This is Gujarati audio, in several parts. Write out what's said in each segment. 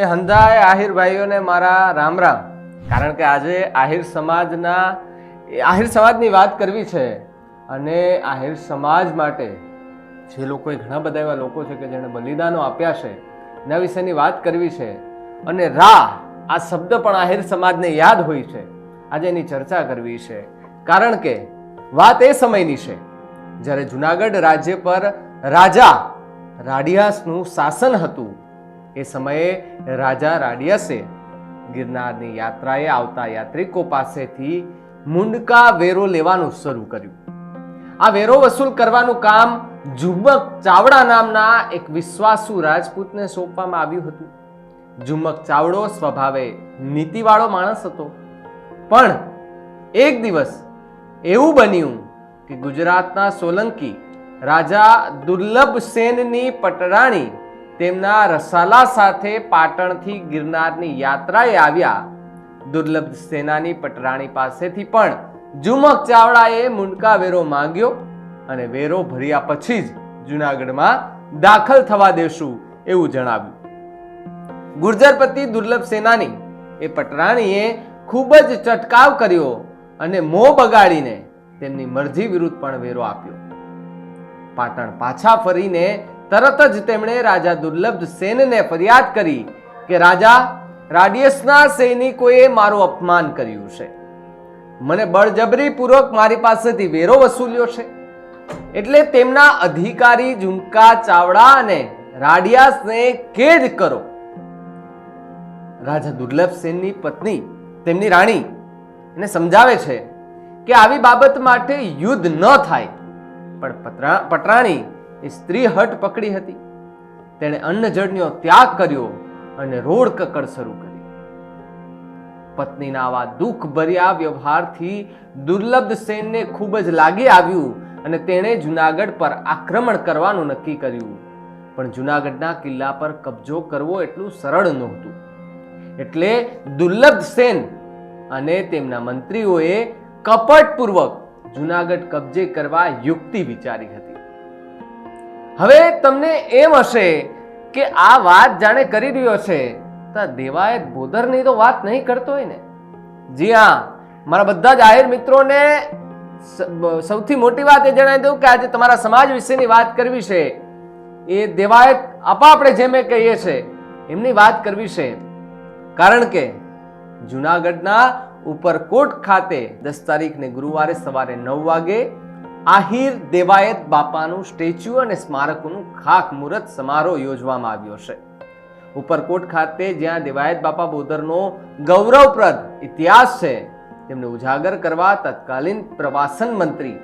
એ હંધાય આહિર ભાઈઓને મારા રામ રામ. કારણ કે આજે આહિર સમાજના, આહિર સમાજની વાત કરવી છે અને આહિર સમાજ માટે જે લોકોએ ઘણા બધા એવા લોકો છે કે જેણે બલિદાનો આપ્યા છે, એના વિશેની વાત કરવી છે. અને રા આ શબ્દ પણ આહિર સમાજને યાદ હોય છે. આજે એની ચર્ચા કરવી છે. કારણ કે વાત એ સમયની છે. જ્યારે જુનાગઢ રાજ્ય પર રાજા રાડિયાસનું શાસન હતું એ સમયે રાજા રાડિયસે ગિરનારની યાત્રાએ આવતા યાત્રિકો પાસેથી મુંડકા વેરો લેવાનું શરૂ કર્યું. આ વેરો વસૂલ કરવાનું કામ ઝુમક ચાવડા નામના એક વિશ્વાસુ રાજપૂતને સોંપવામાં આવ્યું હતું. ઝુમક ચાવડો સ્વભાવે નીતિવાળો માણસ હતો. પણ એક દિવસ એવું બન્યું કે ગુજરાતના સોલંકી રાજા દુર્લભ સેનની પટરાણી તેમના રસાલા સાથે પાટણથી ગિરનારની યાત્રાએ આવ્યા. દુર્લભ સેનાની પટરાણી પાસેથી પણ ઝુમક ચાવડાએ મુંડકા વેરો માંગ્યો અને વેરો ભર્યા પછી જ જુનાગઢમાં દાખલ થવા દેશું એવું જણાવ્યું. ગુર્જરપતિ દુર્લભ સેનાની એ પટરાણીએ ખૂબ જ ચટકાવ કર્યો અને મોં બગાડીને તેમની મરજી વિરુદ્ધ પણ વેરો આપ્યો. પાટણ પાછા ફરીને તરત જ તેમણે રાજા દુર્લભ સેનને ફરિયાદ કરી કે, રાજા, રાડિયસના સૈનિકોએ મારું અપમાન કર્યું છે. મને બળજબરીપૂર્વક મારી પાસેથી વેરો વસૂલ્યો છે. એટલે તેમના અધિકારી ઝુમકા, ચાવડા અને રાડિયાસને કેદ કરો. રાજા દુર્લભ સેનની પત્ની, તેમની રાણી, એને સમજાવે છે કે, આવી બાબત માટે યુદ્ધ ન થાય. પણ પટરાણી એ સ્ત્રી હટ પકડી હતી. તેણે અન્ન ત્યાગ કર્યો અને રોડ કકડ શરૂ કરી. પત્નીના આવા દુઃખ ભર્યા વ્યવહારથી દુર્લભ સેનને ખૂબ જ લાગી આવ્યું અને તેણે જુનાગઢ પર આક્રમણ કરવાનું નક્કી કર્યું. પણ જુનાગઢના કિલ્લા પર કબજો કરવો એટલું સરળ નહોતું. એટલે દુર્લભ સેન અને તેમના મંત્રીઓએ કપટપૂર્વક જુનાગઢ કબજે કરવા યુક્તિ વિચારી હતી. હવે તમને એમ હશે કે આ વાત જાણે કરી રહ્યો છે, તો દેવાયત બોદરની તો વાત નહીં કરતો હોય ને. જી હા, મારા બધા જ આહિર મિત્રોને સૌથી મોટી વાત એ જણાવી દઉં કે આજે તમારા સમાજ વિશેની વાત કરવી છે. એ દેવાયત આપા આપણે જે મેં કહીએ છે, એમની વાત કરવી છે. કારણ કે જુનાગઢના ઉપરકોટ ખાતે દસ તારીખને ગુરુવારે સવારે નવ વાગે આહિર દેવાયત બાપાનું સ્ટેચ્યુ અને સ્મારકોનું ખાક મુહૂર્ત સમારોહ યોજવામાં આવ્યો છે. ઉપરકોટ ખાતે જ્યાં દેવાયત બાપા બોદરનો ગૌરવપ્રદ ઇતિહાસ છે, તેમને ઉજાગર કરવા તત્કાલીન પ્રવાસન મંત્રી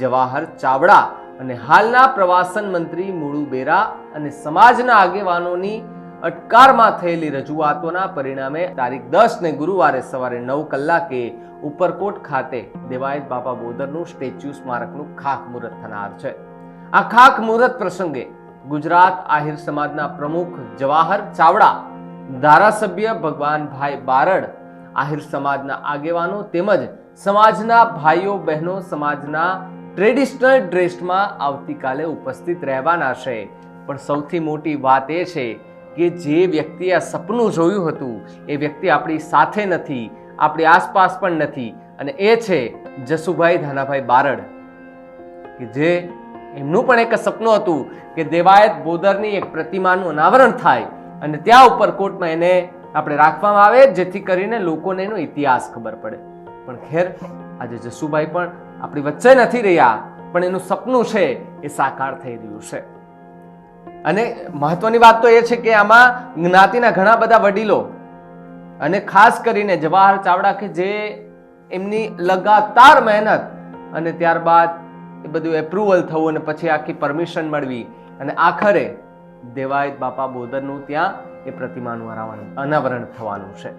જવાહર ચાવડા અને હાલના પ્રવાસન મંત્રી મુળુ બેરા અને સમાજના આગેવાનોની અટકારમાં થયેલી રજૂઆતોના પરિણામે તારીખ દસ ને ગુરુવારે સવારે નવ કલાકે ઉપરકોટ ખાતે દેવાયત બાપા બોદરનું સ્ટેચ્યુ સ્મારકનું ખાક મુહૂર્ત થનાર છે. આ ખાક મુહૂર્ત પ્રસંગે ગુજરાત આહિર સમાજના પ્રમુખ જવાહર ચાવડા, ધારાસભ્ય ભગવાનભાઈ બારડ, આહિર સમાજના આગેવાનો તેમજ સમાજના ભાઈઓ બહેનો સમાજના ટ્રેડિશનલ ડ્રેસમાં આવતીકાલે ઉપસ્થિત રહેવાના છે. પણ સૌથી મોટી વાત એ છે કે જે વ્યક્તિએ આ સપનું જોયું હતું, એ વ્યક્તિ આપણી સાથે નથી, આપણી આસપાસ પણ નથી. અને એ છે જસુભાઈ ધાનાભાઈ બારડ, કે જે એમનું પણ એક સપનું હતું કે દેવાયત બોદરની એક પ્રતિમાનું અનાવરણ થાય અને ત્યાં ઉપર કોર્ટમાં એને આપણે રાખવામાં આવે, જેથી કરીને લોકોને એનો ઇતિહાસ ખબર પડે. પણ ખેર, આજે જસુભાઈ પણ આપણી વચ્ચે નથી રહ્યા, પણ એનું સપનું છે એ સાકાર થઈ રહ્યું છે. અને મહત્વની વાત તો એ છે કે આમાં જ્ઞાતિના ઘણા બધા વડીલો અને ખાસ કરીને જવાહર ચાવડા કે જે એમની લગાતાર મહેનત અને ત્યારબાદ એ બધું એપ્રુવલ થવું અને પછી આખી પરમિશન મળવી અને આખરે દેવાયત બાપા બોદરનું ત્યાં એ પ્રતિમાનું અનાવરણ થવાનું છે.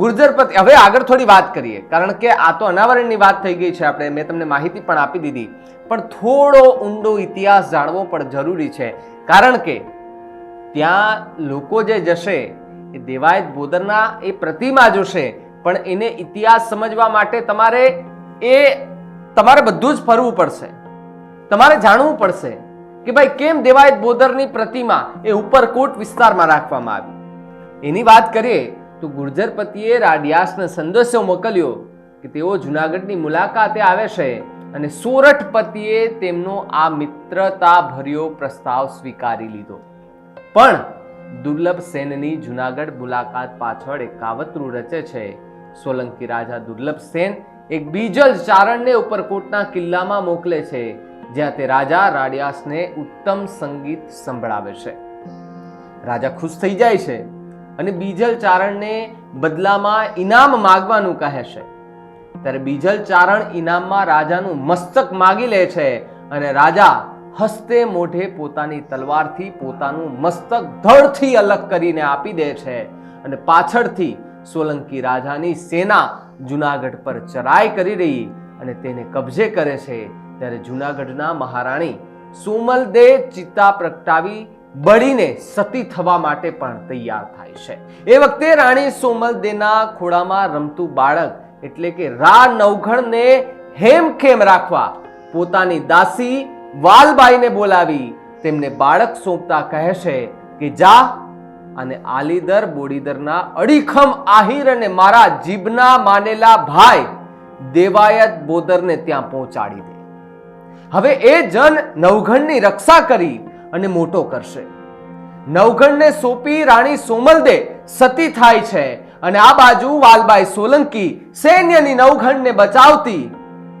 ગુર્જરપતિ, હવે આગળ થોડી વાત કરીએ, કારણ કે આ તો અનાવરણની વાત થઈ ગઈ છે, આપણે મેં તમને માહિતી પણ આપી દીધી. પણ થોડો ઊંડો ઇતિહાસ જાણવો પણ જરૂરી છે. કારણ કે ત્યાં લોકો જે જશે, એ દેવાયત બોદરના એ પ્રતિમા જોશે, પણ એને ઇતિહાસ સમજવા માટે તમારે એ, તમારે બધું જ ફરવું પડશે. તમારે જાણવું પડશે કે ભાઈ કેમ દેવાયત બોદરની પ્રતિમા એ ઉપરકોટ વિસ્તારમાં રાખવામાં આવી. એની વાત કરીએ તો ગુર્જરપતિએ રાડિયાસને સંદેશો મોકલ્યો કે તેઓ જુનાગઢની મુલાકાતે આવે છે અને સોરઠપતિએ તેમનો આ મિત્રતા ભર્યો પ્રસ્તાવ સ્વીકારી લીધો. પણ દુર્લભ સેનની જુનાગઢ મુલાકાત પાછળ એક કાવતરું રચે છે. સોલંકી રાજા દુર્લભ સેન એક બીજલ ચારણને ઉપરકોટના કિલ્લામાં મોકલે છે, જ્યાં તે રાજા રાડિયાસને ઉત્તમ સંગીત સંભળાવે છે. રાજા ખુશ થઈ જાય છે અને બીજલ ચારણને બદલામાં ઇનામ માગવાનું કહે છે. ત્યારે બીજલ ચારણ ઇનામમાં રાજાનું મસ્તક માગી લે છે અને રાજા હસ્તે મોઢે પોતાની તલવારથી પોતાનું મસ્તક ધડથી અલગ કરીને આપી દે છે અને પાછળથી સોલંકી રાજાની સેના જુનાગઢ પર ચરાઈ કરી રહી અને તેને કબજે કરે છે. ત્યારે જુનાગઢના મહારાણી સોમલદે ચિત્તા પ્રગટાવી બળીને સતી થવા માટે પણ તૈયાર થાય છે. એ વખતે રાણી સોમલદેના ખોળામાં રમતું બાળક એટલે કે રા નવઘણને હેમખેમ રાખવા પોતાની દાસી વાલબાઈને બોલાવી તેમને બાળક સોંપતા કહે છે કે જા અને આલીદર બોડીદરના અડીખમ આહિર અને મારા જીભના માનેલા ભાઈ દેવાયત બોદરને ત્યાં પહોંચાડી દે. હવે એ જન નવઘણની રક્ષા કરી અને મોટો કરશે. નવઘણને સોંપી રાણી સોમલદે સતી થાય છે અને આ બાજુ વાલબાઈ સોલંકી સૈન્યની નવઘણને બચાવતી.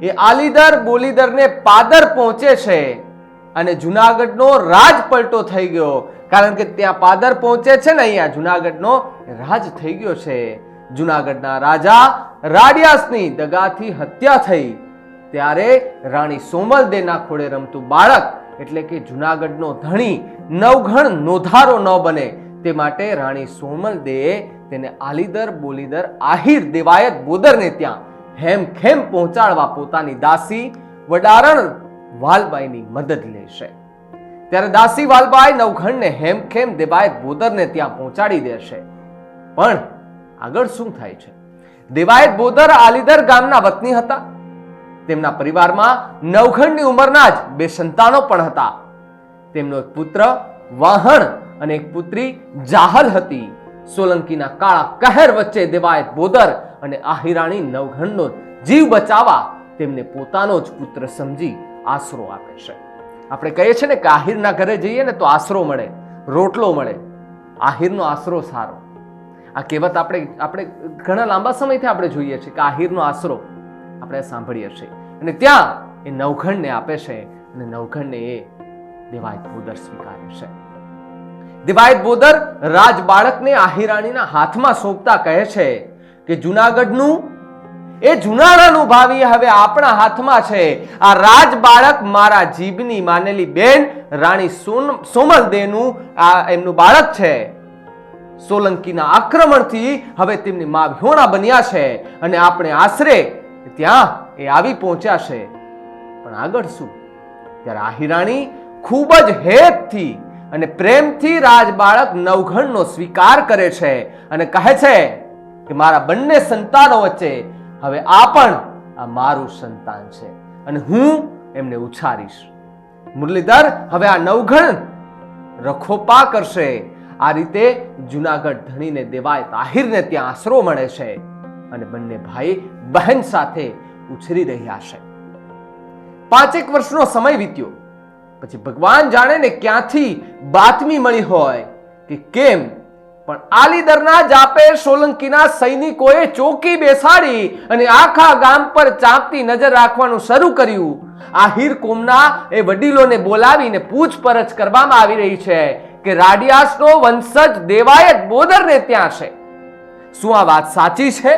એ આલીદર બોલીદરને પાદર પહોંચે છે અને જુનાગઢનો રાજ પલટો થઈ ગયો. કારણ કે ત્યાં પાદર પહોંચે છે ને અહીંયા જુનાગઢનો રાજ થઈ ગયો છે. જુનાગઢના રાજા રાડિયાસની દગાથી હત્યા થઈ. ત્યારે રાણી સોમલદેના ખોળે રમતું બાળક એટલે કે જુનાગઢનો ધણી નવઘણ નોધારો ન બને. તે માટે રાણી સોમલ સોમલદેએ તેને આલીદર બોલીદર આહિર દેવાયત બોદરને ત્યાં હેમખેમ પહોંચાડવા પોતાની દાસી વડારણ વાલબાઈની મદદ લેશે. ત્યારે દાસી વાલબાઈ નવઘણને હેમખેમ દેવાયત બોદરને ત્યાં પહોંચાડી દેશે. પણ આગળ શું થાય છે? દેવાયત બોદર આલીદર ગામના વતની હતા. તેમના પરિવારમાં નવઘણની ઉંમરના જ બે સંતાનો પણ હતા. તેમનો એક પુત્ર વાહણ અને એક પુત્રી જાહલ હતી. સોલંકીના કાળા કહેર વચ્ચે દેવાયત બોદર અને આહિરાણી નવઘણનો જીવ બચાવવા તેમને પોતાનો જ પુત્ર સમજી આશરો આપે છે. આપણે કહીએ છીએ ને કે આહિરના ઘરે જઈએ ને તો આશરો મળે, રોટલો મળે. આહિરનો આશરો સારો. આ કહેવત આપણે આપણે ઘણા લાંબા સમયથી આપણે જોઈએ છીએ કે આહિરનો આશરો આપણે સાંભળીએ છીએ. અને ત્યાં એ નવઘણને આપે છે અને નવઘણને એ દેવાયત બોદર સ્વીકારે છે. દેવાયત બોદર રાજ બાળકને આહિરાણીના હાથમાં સોંપતા કહે છે કે જુનાગઢનું, એ જુનાળાનું ભાવિ હવે આપણા હાથમાં છે. આ રાજ બાળક મારા જીભની માનેલી બેન રાણી સોન, સોમલદેનું આ એમનું બાળક છે. સોલંકીના આક્રમણથી હવે તેમની મા વિહોણા બન્યા છે અને આપણે આશરે ત્યાં એ આવી પહોંચ્યા છે. પણ આગળ શું? ત્યારે આહિરાણી ખૂબ જ હેતથી અને પ્રેમથી રાજ બાળક નવઘણનો સ્વીકાર કરે છે અને કહે છે કે મારા બંને સંતાનો વચ્ચે હવે આ પણ આ મારું સંતાન છે અને હું એમને ઉછારીશ. મુરલીધર, હવે આ નવઘણ રખોપા કરશે. આ રીતે જુનાગઢ ધણીને દેવાય તાહિરને ત્યાં આશરો મળે છે અને બંને ભાઈ બહેન સાથે ઉછરી રહ્યા છે. પાંચેક વર્ષનો સમય વીત્યો. પછી ભગવાન જાણે ને ક્યાંથી બાતમી મળી હોય કે કેમ? પણ આલીદરના જાપે સોલંકીના સૈનિકોએ ચોકી બેસાડી અને આખા ગામ પર ચાંપતી નજર રાખવાનું શરૂ કર્યું. આ કોમના એ વડીલોને બોલાવીને પૂછપરછ કરવામાં આવી રહી છે કે રાડિયાસનો વંશજ દેવાયત બોદરને ત્યાં છે. શું આ વાત સાચી છે?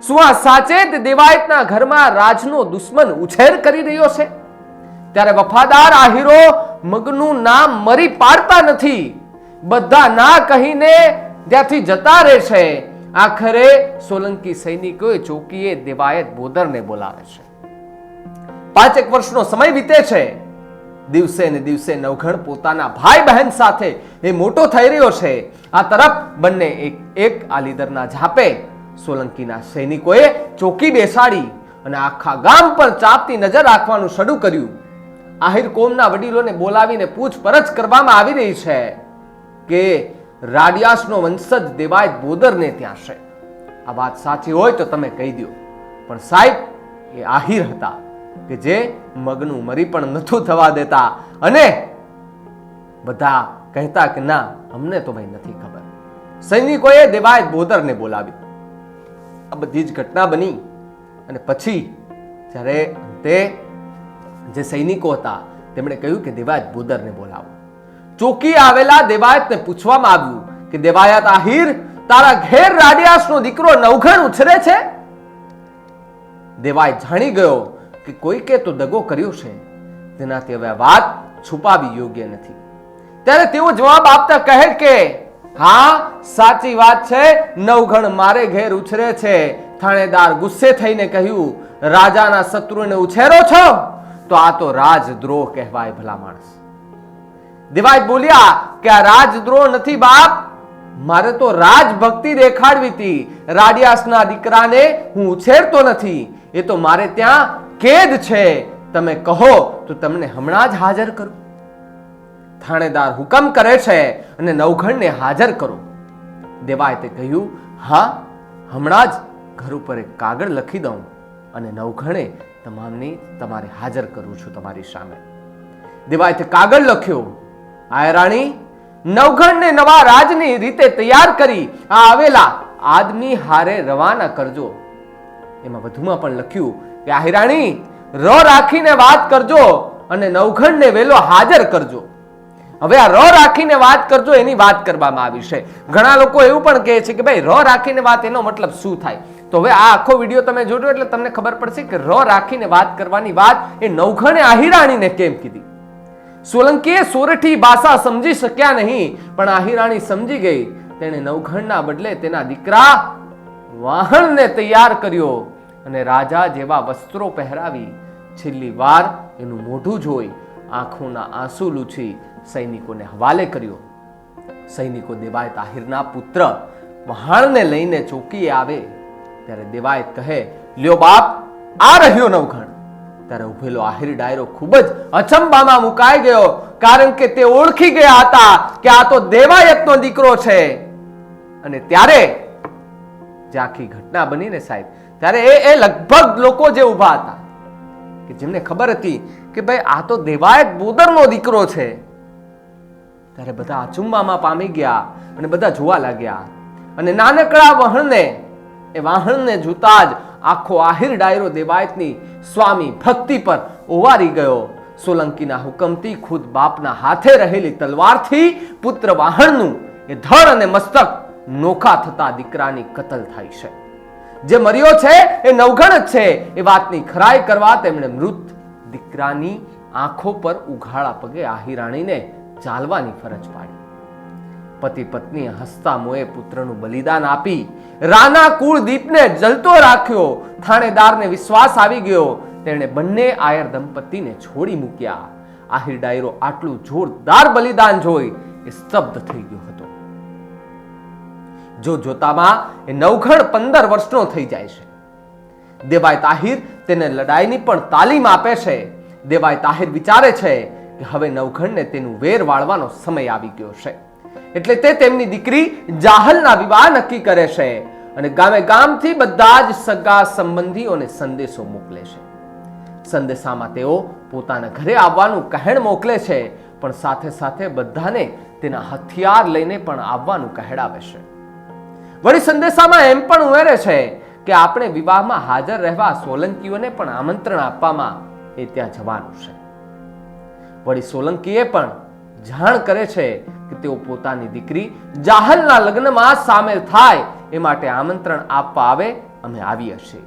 શું આ સાચે દેવાયતના ઘરમાં રાજનો દુશ્મન ઉછેર કરી રહ્યો છે? ત્યારે વફાદાર આહીરો મગનું નામ મરી પાડતા નથી. બધા ના કહીને ત્યાંથી જતા રહે છે. આખરે સોલંકી સૈનિકોએ ચોકીએ દેવાયત બોદરને બોલાવે છે. પાંચેક વર્ષનો સમય વીતે છે. દિવસે ને દિવસે નવઘણ પોતાના ભાઈ બહેન સાથે એ મોટો થઈ રહ્યો છે. આ તરફ બંને એક એક આલીદરના ઝાપે સોલંકીના સૈનિકોએ ચોકી બેસાડી અને આખા ગામ પર ચાપતી નજર રાખવાનું શરૂ કર્યું. આહિર કોમના વડીલોને બોલાવીને પૂછપરછ કરવામાં આવી રહી છે કે રાડિયાસનો વંશજ દેવાય બોદરને ત્યાં છે. આ વાત સાચી હોય તો તમે કહી દો પણ સાહેબ, એ આહિર હતા કે જે મગનું મરી પણ નથું થવા દેતા. અને બધા કહેતા કે ના, અમને તો ભાઈ નથી ખબર. સૈનિકોએ દેવાય બોદરને બોલાવી. આ બધી જ ઘટના બની. અને પછી જ્યારે તે જે સૈનિકો હતા, તેમણે કહ્યું કે દેવાયત બોદરને બોલાવો. ચોકી આવેલા દેવાયતને પૂછવામાં આવ્યું કે, દેવાયત આહિર, તારા ઘેર રાડિયાસનો દીકરો નવઘણ ઉછરે છે? દેવાય જાણી ગયો કે કોઈકે તો દગો કર્યો છે. તેનાથી હવે વાત છુપાવી યોગ્ય નથી. ત્યારે તેઓ જવાબ આપતા કહે કે, હા, સાચી વાત છે, નવઘણ મારે ઘેર ઉછરે છે. થાણેદાર ગુસ્સે થઈને કહ્યું, રાજાના શત્રુને ઉછેરો છો? તો આ તો રાજદ્રોહ કહેવાય ભલા માણસ. દેવાય બોલ્યા કે આ રાજદ્રોહ નથી બાપ, મારે તો રાજભક્તિ દેખાડવી હતી. રાડિયાસના દીકરાને હું ઉછેરતો નથી. એ તો મારે ત્યાં કેદ છે. તમે કહો તો તમને હમણાં જ હાજર કરું. થાણેદાર હુકમ કરે છે અને નવઘણને હાજર કરો. દેવાય તે કહ્યું, હા, હમણાં જ ઘર ઉપર એક કાગળ લખી દઉં અને નવઘણે તમામની તમારે હાજર કરું છું તમારી સામે. દેવાય તે કાગળ લખ્યો. આયરાણી, નવઘણને નવા રાજની રીતે તૈયાર કરી આ આવેલા આદમી હારે રવાના કરજો. એમાં વધુમાં પણ લખ્યું કે આહિરાણી ર રાખીને વાત કરજો અને નવઘણને વેલો હાજર કરજો. હવે આ ર રાખીને વાત કરજો એની વાત કરવામાં આવી છે. ઘણા લોકો એવું પણ કહે છે કે, ભાઈ, ર રાખીને વાત એનો મતલબ શું થાય? તો હવે આ આખો વીડિયો તમે જોજો એટલે તમને ખબર પડશે કે ર રાખીને વાત કરવાની વાત એ નવઘણે આહિરાણીને કેમ કીધી. સોલંકીએ સોરઠી ભાષા સમજી શક્યા નહીં, પણ આહિરાણી સમજી ગઈ. તેણે નવઘણના બદલે તેના દીકરા વાહણને તૈયાર કર્યો અને રાજા જેવા વસ્ત્રો પહેરાવી. છેલ્લી વાર એનું મોઢું જોઈ આંખોના આંસુ લૂછી સૈનિકોને હવાલે કર્યો. સૈનિકો દેવાય તાહિરના પુત્ર વહાણને લઈને ચોકીએ આવે. ત્યારે દેવાયત કહે, લ્યો બાપ, આ રહ્યો નવઘણ. ત્યારે ઉભેલો આહિર ડાયરો ખૂબ જ અચંબામાં મુકાઈ ગયો, કારણ કે તે ઓળખી ગયા હતા કે આ તો દેવાયતનો દીકરો છે. અને ત્યારે જે આખી ઘટના બની ને સાહેબ, ત્યારે એ એ લગભગ લોકો જે ઊભા હતા, કે જેમને ખબર હતી કે ભાઈ, આ તો દેવાયત બોદરનો દીકરો છે. ત્યારે બધા અચુંબામાં પામી ગયા અને બધા જોવા લાગ્યા. અને નાનકડા વહણને એ વાહણને જોતા જ આખો આહિર ડાયરો દેવાયતની સ્વામી ભક્તિ પર ઓવારી ગયો. સોલંકીના હુકમથી ખુદ બાપના હાથે રહેલી તલવારથી પુત્ર વાહણનું એ ધડ અને મસ્તક નોખા થતા દીકરાની કતલ થાય છે. જે મર્યો છે એ નવગણ જ છે. એ વાતની ખરાઈ કરવા તેમણે મૃત દીકરાની આંખો પર ઉઘાડા પગે આહિરાણીને ચાલવાની ફરજ પાડી. પતિ પત્ની હસતા મોએ પુત્રનું બલિદાન આપી રાના કુળદીપને જલતો રાખ્યો. થાણેદારને વિશ્વાસ આવી ગયો. તેણે બંને આયર દંપતીને છોડી મૂક્યા. આહિર ડાયરો આટલું જોરદાર બલિદાન જોઈ એ સ્તબ્ધ થઈ ગયો હતો. જો જોતામાં એ નવઘણ પંદર વર્ષનો થઈ જાય છે. દેવાય તાહિર તેને લડાઈની પણ તાલીમ આપે છે. દેવાય તાહિર વિચારે છે કે હવે નવઘણને તેનું વેર વાળવાનો સમય આવી ગયો છે. એટલે તે તેમની દીકરી જાહલના વિવાહ નક્કી કરે છે અને ગામે ગામથી બધા જ સગા સંબંધીઓને સંદેશો મોકલે છે. સંદેશામાં તેઓ પોતાના ઘરે આવવાનું કહેણ મોકલે છે, પણ સાથે સાથે બધાને તેના હથિયાર લઈને પણ આવવાનું કહેડાવે છે. વળી સંદેશામાં એમ પણ ઉમેરે છે કે આપણે વિવાહમાં હાજર રહેવા સોલંકીઓને પણ આમંત્રણ આપવામાં એ ત્યાં જવાનું છે. વળી સોલંકીએ પણ જાણ કરે છે કે તેઓ પોતાની દીકરી જાહલના લગ્નમાં સામેલ થાય એ માટે આમંત્રણ આપવા આવે અમે આવીએ છીએ.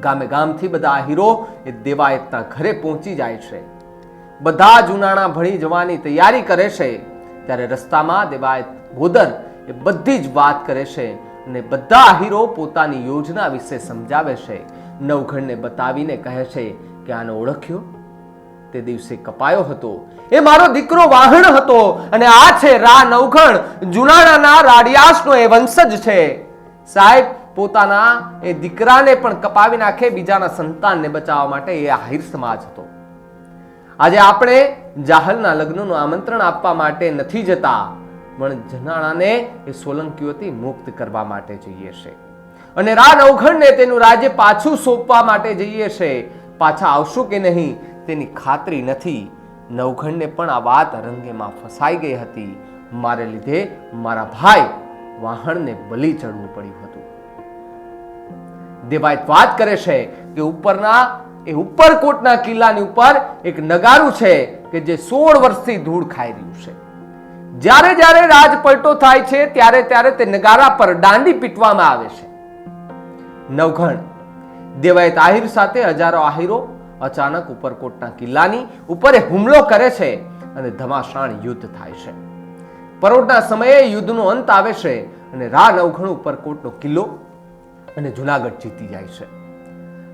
ગામે ગામથી બધા હીરો એ દેવાયતના ઘરે પહોંચી જાય છે. બધા જ ઉનાળા ભણી જવાની તૈયારી કરે છે. ત્યારે રસ્તામાં દેવાયત ગોદર એ બધી જ વાત કરે છે અને બધા હીરો પોતાની યોજના વિશે સમજાવે છે. નવઘણને બતાવીને કહે છે કે આને ઓળખ્યો? તે દિવસે કપાયો હતો. એ મારો દીકરો વાહણ હતો અને આ છે રા નવઘણ. જુનાણાના રાડિયાસનો એ વંશજ છે. સાહેબ, પોતાના એ દીકરાને પણ કપાવી નાખે, બીજાના સંતાનને બચાવવા માટે એ આહિર સમાજ હતો. આજે આપણે જાહલના લગ્નનું આમંત્રણ આપવા માટે નથી જતા, પણ જનાણાને એ સોલંકીઓથી મુક્ત કરવા માટે જઈએ છે. અને રા નવઘણને તેનું રાજ્ય પાછું સોંપવા માટે જઈએ છે. પાછા આવશું કે નહીં? તેની ખાતરી નથી. નવઘણને પણ આ વાત રંગેમાં ફસાઈ ગઈ હતી. મારે લીધે મારા ભાઈ વાહણને બલી ચડવું પડ્યું હતું. દેવાયત વાત કરે છે કે ઉપરના, એ ઉપરકોટના કિલ્લાની ઉપર એક નગારું છે કે જે સોળ વર્ષથી ધૂળ ખાઈ રહ્યું છે. જ્યારે જ્યારે રાજપલટો થાય છે, ત્યારે ત્યારે તે નગારા પર દાંડી પીટવામાં આવે છે. નવઘણ. દેવાયત આહિર સાથે હજારો આહિરો અચાનક ઉપરકોટના કિલ્લાની ઉપર હુમલો કરે છે અને ધમાસાણ યુદ્ધ થાય છે. પરોઢના સમયે યુદ્ધનો અંત આવે છે અને રા નવઘણ ઉપરકોટનો કિલ્લો અને જુનાગઢ જીતી જાય છે.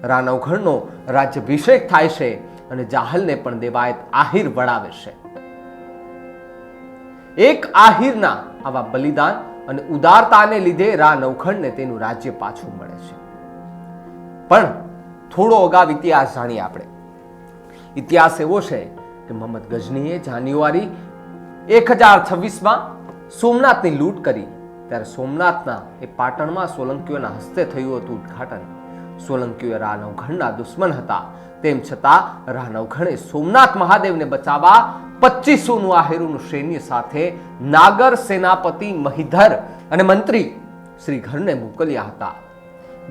રા નવઘણનો રાજ્યાભિષેક થાય છે અને જાહલને પણ દેવાયત આહિર વળાવે છે. એક આહિરના આવા બલિદાન અને ઉદારતાને લીધે રા નવખંડને તેનું રાજ્ય પાછું મળે છે. પણ થોડો અગાઉ ઇતિહાસ જાણીએ આપણે. ઇતિહાસ એવો છે કે મોહમ્મદ ગઝનીએ જાન્યુઆરી એક હજાર છવ્વીસમાં સોમનાથની લૂંટ કરી. ત્યારે સોમનાથના એ પાટણમાં સોલંકીઓના હસ્તે થયું હતું ઉદ્ઘાટન. સોલંકીઓ રાનવઘણના દુશ્મન હતા. તેમ છતાં રાનવઘણે સોમનાથ મહાદેવને બચાવવા પચીસોનું આહેરુનું સૈન્ય સાથે નાગર સેનાપતિ મહિધર અને મંત્રી શ્રી ઘરને મોકલ્યા હતા.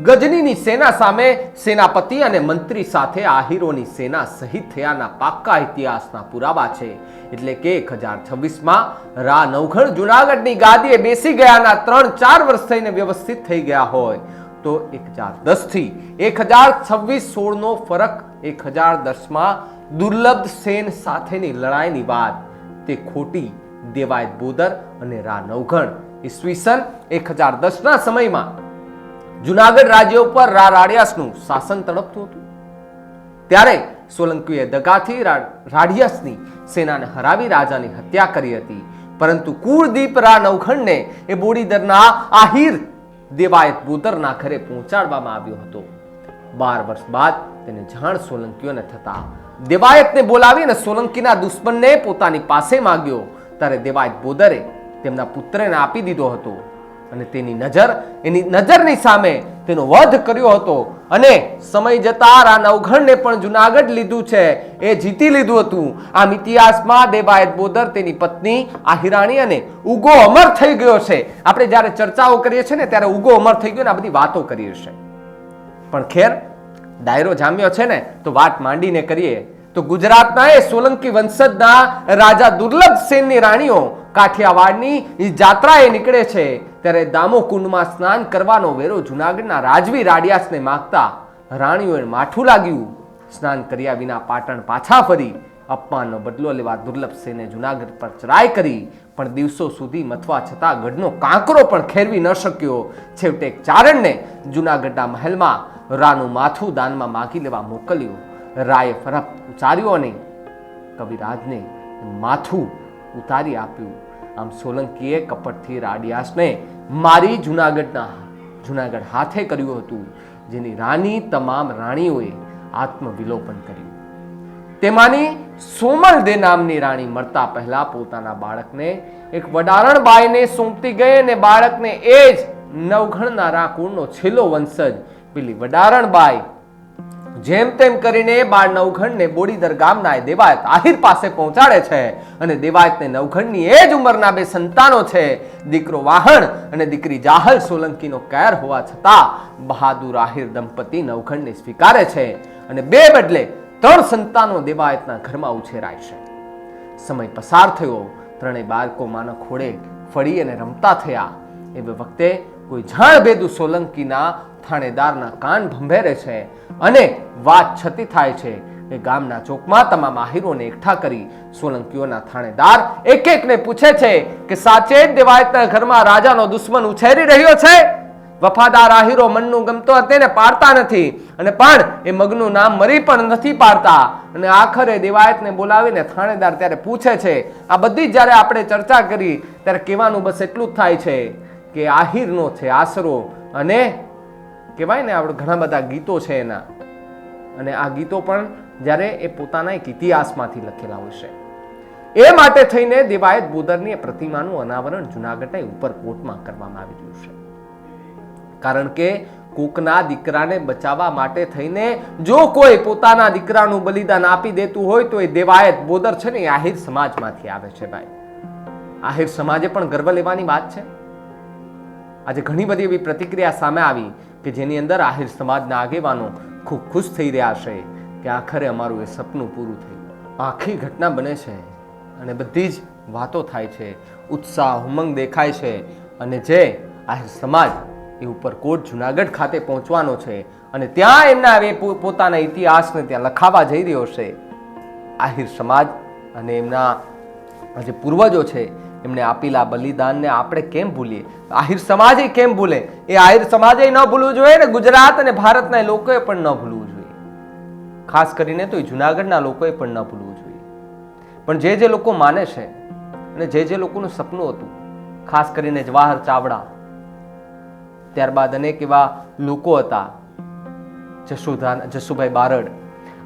ગજનીની સેના સામે સેનાપતિ અને મંત્રી સાથે આહિરોની સેના શહીદ થયાના પાક્કા ઇતિહાસના પુરાવા છે. એટલે કે એક હજાર છવ્વીસમાં રા નવઘણ જુનાગઢની ગાદીએ બેસી ગયાના ત્રણ ચાર વર્ષ થઈને વ્યવસ્થિત થઈ ગયા હોય. તો એક હજાર દસથી એક હજાર છવ્વીસ સોળનો ફરક એક હજાર દસમાં દુર્લભ સેન સાથેની લડાઈની વાત. તે ખોટી દેવાયત બોદર અને રા નવઘણ ઈસવીસન એક હજાર દસના સમયમાં જુનાગઢ રાજ્ય ઉપર રાડિયાસનું શાસન તડપતું હતું. ત્યારે સોલંકીએ દગાથી રાડિયાસની સેનાને હરાવી, રાજાની હત્યા કરી હતી. પરંતુ કુળદીપ રા નવખંડને એ બોડીદરના આહિર દેવાયત બોદરના ઘરે પહોંચાડવામાં આવ્યો હતો. બાર વર્ષ બાદ તેને જાણ સોલંકીઓને થતા દેવાયતને બોલાવીને સોલંકીના દુશ્મનને પોતાની પાસે માંગ્યો. ત્યારે દેવાયત બોદરે તેમના પુત્રને આપી દીધો હતો. અને તેની નજર, એની નજરની સામે તેનો વધ કર્યો હતો. અને સમય જતા આ નવઘણને પણ જુનાગઢ લીધું છે. એ જીતી લીધું હતું. આમ ઇતિહાસમાં દેબાયત બોદર, તેની પત્ની આ હિરાણી અને ઉગો અમર થઈ ગયો છે. આપણે જ્યારે ચર્ચાઓ કરીએ છીએ ને, ત્યારે ઉગો અમર થઈ ગયો ને, આ બધી વાતો કરીએ છીએ. પણ ખેર, ડાયરો જામ્યો છે ને, તો વાત માંડીને કરીએ. તો ગુજરાતના એ સોલંકી વંશજના રાજા દુર્લભ સેનની રાણીઓ, કાઠિયાવાડની જાત્રાએ નીકળે છે. ત્યારે દામોકુંડમાં સ્નાન કરવાનો વેરો જુનાગઢના રાજવી રાડિયાસને માગતા રાણીઓએ માઠું લાગ્યું. સ્નાન કર્યા વિના પાટણ પાછા ફરી. અપમાનનો બદલો લેવા દુર્લભ સેને જુનાગઢ પર ચડાઈ કરી. પણ દિવસો સુધી મથવા છતાં ગઢનો કાંકરો પણ ખેરવી ન શક્યો. છેવટે ચારણને જુનાગઢના મહેલમાં રાનું માથું દાનમાં માગી લેવા મોકલ્યું. રાયે ફરક ઉચાર્યો અને કવિરાજને માથું ઉતારી આપ્યું. આમ સોલંકીએ કપટથી રાડિયાસને મારી જુનાગઢના જુનાગઢ હાથે કર્યું હતું, જેની રાની તમામ રાણીઓએ આત્મવિલોપન કર્યું. તેમાંની સોમલ દે નામની રાણી મળતા પહેલા પોતાના બાળકને એક વડારણ બાઈને સોંપતી ગઈ અને બાળકને એ જ નવઘણના રાકુળનો છેલ્લો વંશજ પેલી વડારણ બાઈ જેમ તેમ કરીને બાળ નવઘણને બોડીદર ગામના એ દેવાયત આહિર પાસે પહોંચાડે છે અને દેવાયતને નવઘણની એ જ ઉંમરના બે સંતાનો છે. દીકરો વાહણ અને દીકરી જાહલ સોલંકીનો કેર હોવા છતાં બહાદુર આહિર દંપતી નવઘણને સ્વીકારે છે અને બે બદલે ત્રણ સંતાનો દેવાયતના ઘરમાં ઉછેરાય છે. સમય પસાર થયો, ત્રણેય બાળકો માના ખોળે ફળી અને રમતા થયા. એ વખતે કોઈ જાણ ભેદુ સોલંકીના થાણેદારના કાન ભંભેરે છે. અને વાત છતી થાય છે એ ગામના ચોકમાં તમામ આહિરોને એકઠા કરી સોલંકીઓના થાણેદાર એક એકને પૂછે છે કે સાચે જ દેવાયતના ઘરમાં રાજાનો દુશ્મન ઉછેરી રહ્યો છે? વફાદાર આહિરો મનનું ગમતો તેને પાડતા નથી અને પણ એ મગનું નામ મરી પણ નથી પાડતા. અને આખરે દેવાયતને બોલાવીને થાણેદાર ત્યારે પૂછે છે, આ બધી જ્યારે આપણે ચર્ચા કરી, ત્યારે કહેવાનું બસ એટલું જ થાય છે કે આહિરનો છે આશરો અને કહેવાય ને આપણે ઘણા બધા ગીતો છે એના. અને આ ગીતો પણ જ્યારે એ પોતાના એક ઇતિહાસમાંથી લખેલા હોય છે. એ માટે થઈને દેવાયત બોદરની પ્રતિમાનું અનાવરણ જુનાગઢના ઉપરકોટમાં કરવામાં આવી રહ્યું છે. કારણ કે કોકના દીકરાને બચાવવા માટે થઈને જો કોઈ પોતાના દીકરાનું બલિદાન આપી દેતું હોય તો એ દેવાયત બોદર છે ને આહિર સમાજમાંથી આવે છે ભાઈ. આહિર સમાજે પણ ગર્વ લેવાની વાત છે. આજે ઘણી બધી એવી પ્રતિક્રિયા સામે આવી. કે જેની અંદર આહિર સમાજના આગેવાનો ખૂબ ખુશ થઈ રહ્યા છે કે આખરે અમારું એ સપનું પૂરું થયું. આખી ઘટના બને છે અને બધી જ વાતો થાય છે, ઉત્સાહ, ઉમંગ દેખાય છે અને જે આહિર સમાજ એ ઉપરકોટ જુનાગઢ ખાતે પહોંચવાનો છે અને ત્યાં એમના એ પોતાના ઇતિહાસને ત્યાં લખાવા જઈ રહ્યો છે. આહિર સમાજ અને એમના જે પૂર્વજો છે એમને આપેલા બલિદાનને આપણે કેમ ભૂલીએ? આહિર સમાજે કેમ ભૂલે? એ આહિર સમાજે ન ભૂલવું જોઈએ ને ગુજરાત અને ભારતના લોકોએ પણ ન ભૂલવું જોઈએ. ખાસ કરીને તો એ જુનાગઢના લોકોએ પણ ન ભૂલવું જોઈએ. પણ જે જે લોકો માને છે અને જે જે લોકોનું સપનું હતું, ખાસ કરીને જવાહર ચાવડા, ત્યારબાદ અનેક એવા લોકો હતા, જશુધા જશુભાઈ બારડ,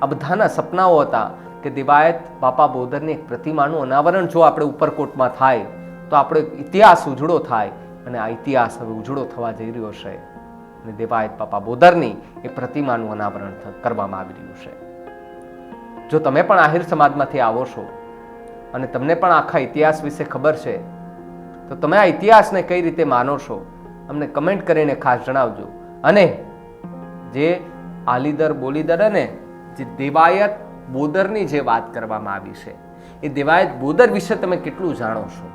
આ બધાના સપનાઓ હતા કે દિવાયત બાપા બોદરની એક પ્રતિમાનું અનાવરણ જો આપણે ઉપરકોટમાં થાય, તો આપણો એક ઇતિહાસ ઉજળો થાય અને આ ઇતિહાસ હવે ઉજળો થવા જઈ રહ્યો છે. અને દેવાયત બાપા બોદરની એ પ્રતિમાનું અનાવરણ કરવામાં આવી રહ્યું છે. જો તમે પણ આહિર સમાજમાંથી આવો છો અને તમને પણ આખા ઇતિહાસ વિશે ખબર છે, તો તમે આ ઇતિહાસને કઈ રીતે માનો છો, અમને કમેન્ટ કરીને ખાસ જણાવજો. અને જે આલીદર બોલીદર અને જે દેવાયત બોદરની જે વાત કરવામાં આવી છે, એ દેવાયત બોદર વિશે તમે કેટલું જાણો છો?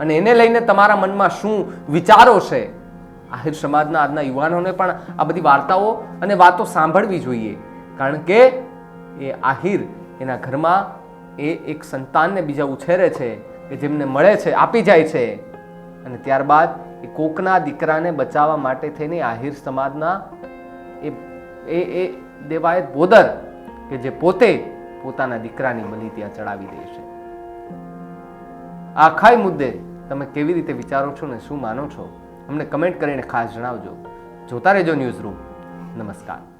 અને એને લઈને તમારા મનમાં શું વિચારો છે? આહિર સમાજના આજના યુવાનોને પણ આ બધી વાર્તાઓ અને વાતો સાંભળવી જોઈએ. કારણ કે એ આહિર એના ઘરમાં એ એક સંતાનને બીજા ઉછેરે છે, કે જેમને મળે છે, આપી જાય છે. અને ત્યારબાદ એ કોકના દીકરાને બચાવવા માટે થઈને આહિર સમાજના એ એ દેવાયત બોદર કે જે પોતે પોતાના દીકરાની બલિ ત્યાં ચડાવી દે છે. આખાય મુદ્દે તમે કેવી રીતે વિચારો છો ને શું માનો છો? અમને કમેન્ટ કરીને ખાસ જણાવજો. જોતા રહેજો ન્યૂઝ રૂમ નમસ્કાર.